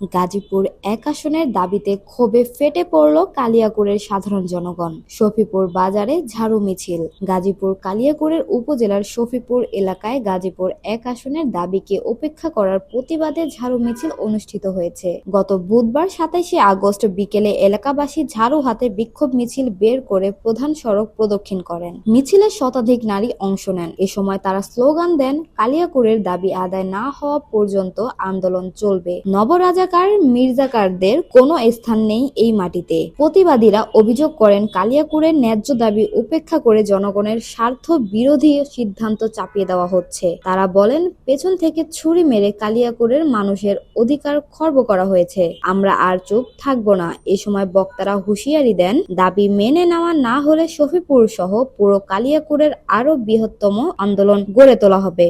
গাজীপুর এক আসনের দাবিতে ক্ষোভে ফেটে পড়ল কালিয়াকুড়ের সাধারণ জনগণ। শফিপুর বাজারে ঝাড়ু মিছিল। গাজীপুর কালিয়াকুড়ের উপজেলার শফিপুর এলাকায় গাজীপুর এক আসনের দাবিকে উপেক্ষা করার প্রতিবাদে ঝাড়ু মিছিল অনুষ্ঠিত হয়েছে। গত বুধবার সাতাইশে আগস্ট বিকেলে এলাকাবাসী ঝাড়ু হাতে বিক্ষোভ মিছিল বের করে প্রধান সড়ক প্রদক্ষিণ করেন। মিছিলে শতাধিক নারী অংশ নেন। এ সময় তারা স্লোগান দেন কালিয়াকুড়ের দাবি আদায় না হওয়া পর্যন্ত আন্দোলন চলবে। নবরাজাকার মির্জাকারদের কোনো স্থান নেই এই মাটিতে। প্রতিবাদীরা অভিযোগ করেন কালিয়াকুরের ন্যায্য দাবি উপেক্ষা করে জনগণের স্বার্থ বিরোধী সিদ্ধান্ত চাপিয়ে দেওয়া হচ্ছে। তারা বলেন, পেছন থেকে ছুরি মেরে কালিয়াকুরের মানুষের অধিকার খর্ব করা হয়েছে। আমরা আর চুপ থাকব না। এ সময় বক্তারা হুঁশিয়ারি দেন, দাবি মেনে নেওয়া না হলে শফিপুর সহ পুরো কালিয়াকুরের আরও বৃহত্তম আন্দোলন গড়ে তোলা হবে।